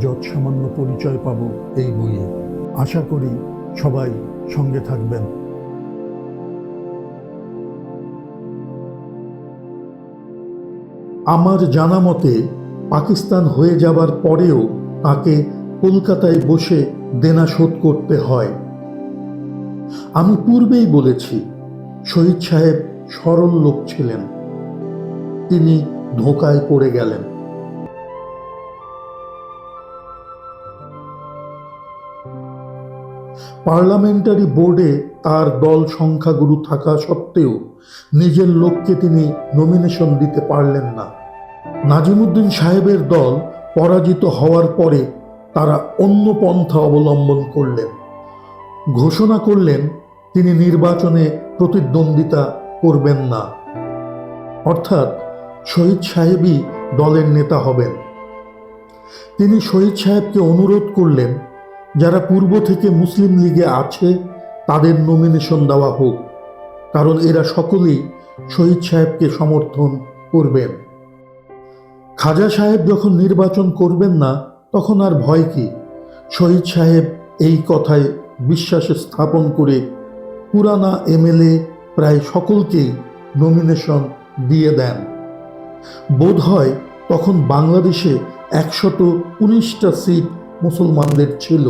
যৎসামান্য পরিচয় পাব এই বইয়ে। আশা করি সবাই সঙ্গে থাকবেন। আমার জানা মতে পাকিস্তান হয়ে যাবার পরেও তাকে কলকাতায় বসে দেনা শোধ করতে হয়। আমি পূর্বেই বলেছি, শহীদ সাহেব সরল লোক ছিলেন। তিনি ধোকায় পড়ে গেলেন। পার্লামেন্টারি বোর্ডে তার দল সংখ্যাগুরু থাকা সত্ত্বেও নিজের লোককে তিনি নমিনেশন দিতে পারলেন না। নাজিমুদ্দিন সাহেবের দল পরাজিত হওয়ার পরে তারা অন্য পন্থা অবলম্বন করলেন। ঘোষণা করলেন, তিনি নির্বাচনে প্রতিদ্বন্দ্বিতা করবেন না। অর্থাৎ শহীদ সাহেবই দলের নেতা হবেন। তিনি শহীদ সাহেবকে অনুরোধ করলেন যারা পূর্ব থেকে মুসলিম লীগে আছে, তাদের নমিনেশন দেওয়া হোক, কারণ এরা সকলেই শহীদ সাহেবকে সমর্থন করবেন। খাজা সাহেব যখন নির্বাচন করবেন না, তখন আর ভয় কি? শহীদ সাহেব এই কথায় বিশ্বাস স্থাপন করে পুরানা এমএলএ প্রায় সকলকেই নমিনেশন দিয়ে দেন। বোধ হয় তখন বাংলাদেশে একশত উনিশটা সিট মুসলমানদের ছিল।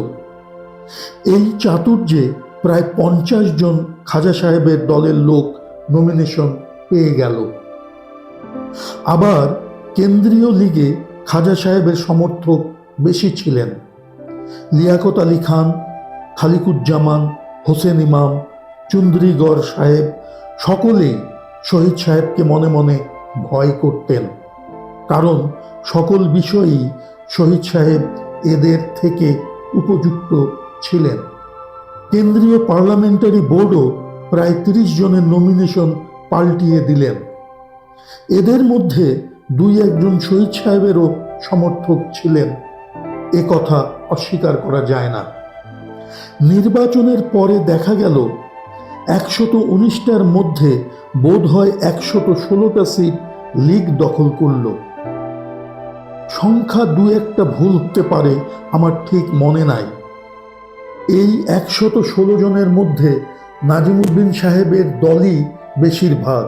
এই চাতুর্যে প্রায় পঞ্চাশ জন খাজা সাহেবের দলের লোক নমিনেশন পেয়ে গেল। আবার কেন্দ্রীয় লিগে খাজা সাহেবের সমর্থক বেশি ছিলেন। লিয়াকত আলী খান, খালিকুজ্জামান, হোসেন ইমাম, চুন্দ্রিগড় সাহেব সকলেই শহীদ সাহেবকে মনে মনে ভয় করতেন। কারণ সকল বিষয়েই শহীদ সাহেব এদের থেকে উপযুক্ত ছিলেন। কেন্দ্রীয় পার্লামেন্টারি বোর্ডও প্রায় তিরিশ জনের নমিনেশন পাল্টিয়ে দিলেন। এদের মধ্যে দুই একজন শহীদ সাহেবেরও সমর্থক ছিলেন। এ কথা অস্বীকার করা যায় না। নির্বাচনের পরে দেখা গেল, একশত উনিশটার মধ্যে বোধ হয় একশত ষোলোটা সিট লীগ দখল করল। সংখ্যা দু একটা ভুল হতে পারে, আমার ঠিক মনে নাই। এই একশত ষোলো জনের মধ্যে নাজিমুদ্দিন সাহেবের দলই বেশিরভাগ।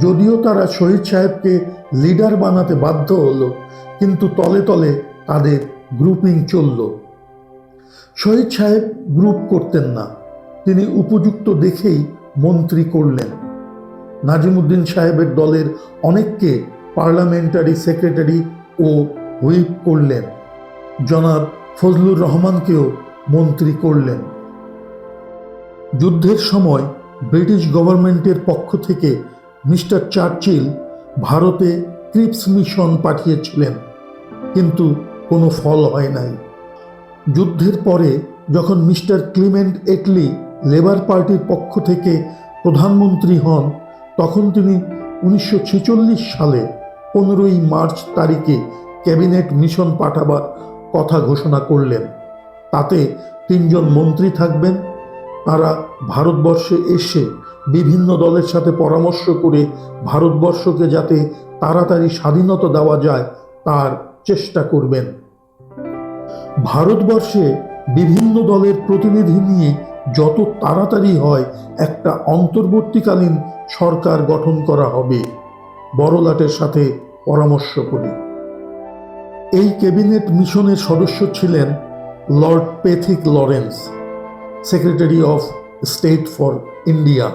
যদিও তারা শহীদ সাহেবকে লিডার বানাতে বাধ্য হলো, কিন্তু তলে তলে তাদের গ্রুপিং চলল। শহীদ সাহেব গ্রুপ করতেন না, তিনি উপযুক্ত দেখেই মন্ত্রী করলেন। নাজিমুদ্দিন সাহেবের দলের অনেককে পার্লামেন্টারি সেক্রেটারি ও হুইপ করলেন। জনাব ফজলুর রহমানকেও মন্ত্রী করলেন। যুদ্ধের সময় ব্রিটিশ গভর্নমেন্টের পক্ষ থেকে মিস্টার চার্চিল ভারতে ক্রিপস মিশন পাঠিয়েছিলেন, কিন্তু কোনো ফল হয় নাই। যুদ্ধের পরে যখন মিস্টার ক্লিমেন্ট এটলি লেবার পার্টির পক্ষ থেকে প্রধানমন্ত্রী হন, তখন তিনি উনিশশো ছেচল্লিশ সালে পনেরোই মার্চ তারিখে ক্যাবিনেট মিশন পাঠাবার কথা ঘোষণা করলেন। তাতে তিনজন মন্ত্রী থাকবেন। তারা ভারতবর্ষে এসে বিভিন্ন দলের সাথে পরামর্শ করে ভারতবর্ষকে যাতে তাড়াতাড়ি স্বাধীনতা দেওয়া যায়, তার চেষ্টা করবেন। ভারতবর্ষে বিভিন্ন দলের প্রতিনিধি নিয়ে যত তাড়াতাড়ি হয় একটা অন্তর্বর্তীকালীন সরকার গঠন করা হবে, বড়লাটের সাথে পরামর্শ করে। এই ক্যাবিনেট মিশনের সদস্য ছিলেন Lord Pethick Lawrence secretary of state for India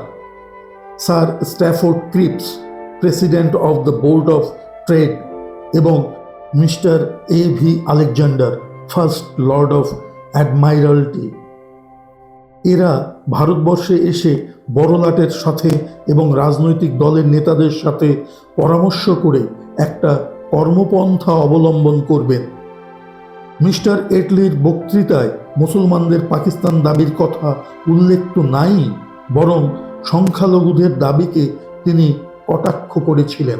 Sir Stafford Cripps president of the Board of Trade এবং Mister A V Alexander first Lord of Admiralty এরা ভারতবর্ষে এসে বড়লাটের সাথে এবং রাজনৈতিক দলের নেতাদের সাথে পরামর্শ করে একটা কর্মপন্থা অবলম্বন করবেন। মিস্টার এটলির বক্তৃতায় মুসলমানদের পাকিস্তান দাবির কথা উল্লেখ তো নাই, বরং সংখ্যালঘুদের দাবিকে তিনি কটাক্ষ করেছিলেন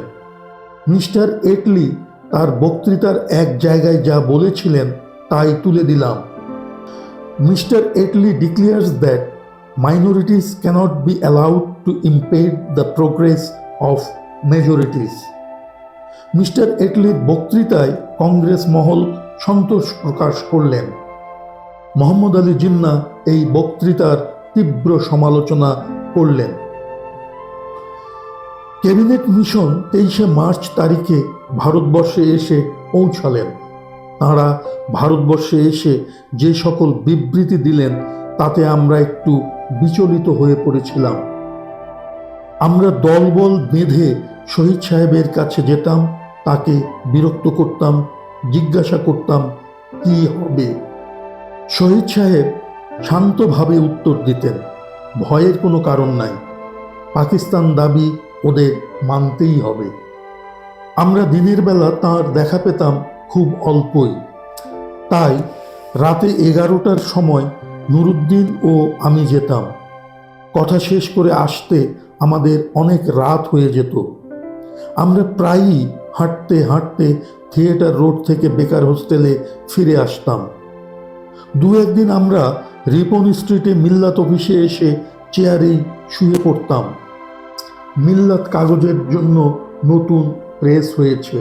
মিস্টার এটলি তার বক্তৃতার এক জায়গায় যা বলেছিলেন তাই তুলে দিলাম Mister Attlee declares that minorities cannot be allowed to impede the progress of majorities. Mister এটলির বক্তৃতায় কংগ্রেস মহল সন্তোষ প্রকাশ করলেন। মোহাম্মদ আলী জিন্না এই বক্তৃতার তীব্র সমালোচনা করলেন। ক্যাবিনেট মিশন তেইশে মার্চ তারিখে ভারতবর্ষে এসে পৌঁছালেন। তাঁরা ভারতবর্ষে এসে যে সকল বিবৃতি দিলেন, তাতে আমরা একটু বিচলিত হয়ে পড়েছিলাম। আমরা দলবল বেঁধে শহীদ সাহেবের কাছে যেতাম, তাকে বিরক্ত করতাম জিজ্ঞাসা করতাম, কি হবে? শহীদ সাহেব শান্তভাবে উত্তর দিতেন, ভয়ের কোনো কারণ নাই। পাকিস্তান দাবি ওদের মানতেই হবে। আমরা দিনের বেলা তার দেখা পেতাম খুব অল্পই। তাই রাতে এগারোটার সময় নুরুদ্দিন ও আমি যেতাম। কথা শেষ করে আসতে আমাদের অনেক রাত হয়ে যেত। আমরা প্রায়ই হাঁটতে হাঁটতে থিয়েটার রোড থেকে বেকার হোস্টেলে ফিরে আসতাম। দু একদিন আমরা রিপন স্ট্রিটে মিল্লাত অফিসে এসে চেয়ারেই শুয়ে পড়তাম। মিল্লাত কাগজের জন্য নতুন প্রেস হয়েছে,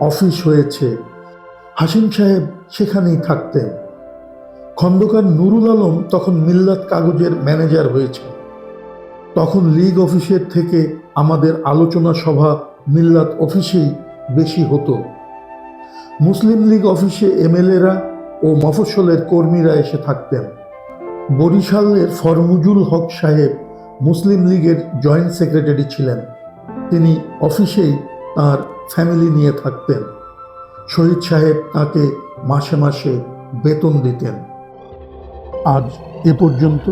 অফিস হয়েছে হাসিম সাহেব সেখানেই থাকতেন। খন্দকার নুরুল আলম তখন মিল্লাত কাগজের ম্যানেজার হয়েছে তখন লীগ অফিসের থেকে আমাদের আলোচনা সভা মিল্লাত অফিসেই বেশি হতো। মুসলিম লীগ অফিসে এমএলএরা ও মফস্বলের কর্মীরা এসে থাকতেন। বরিশালের ফরমুজুল হক সাহেব মুসলিম লীগের জয়েন্ট সেক্রেটারি ছিলেন। তিনি অফিসেই তার ফ্যামিলি নিয়ে থাকতেন। শহীদ সাহেব তাকে মাসে মাসে বেতন দিতেন। আজ এ পর্যন্ত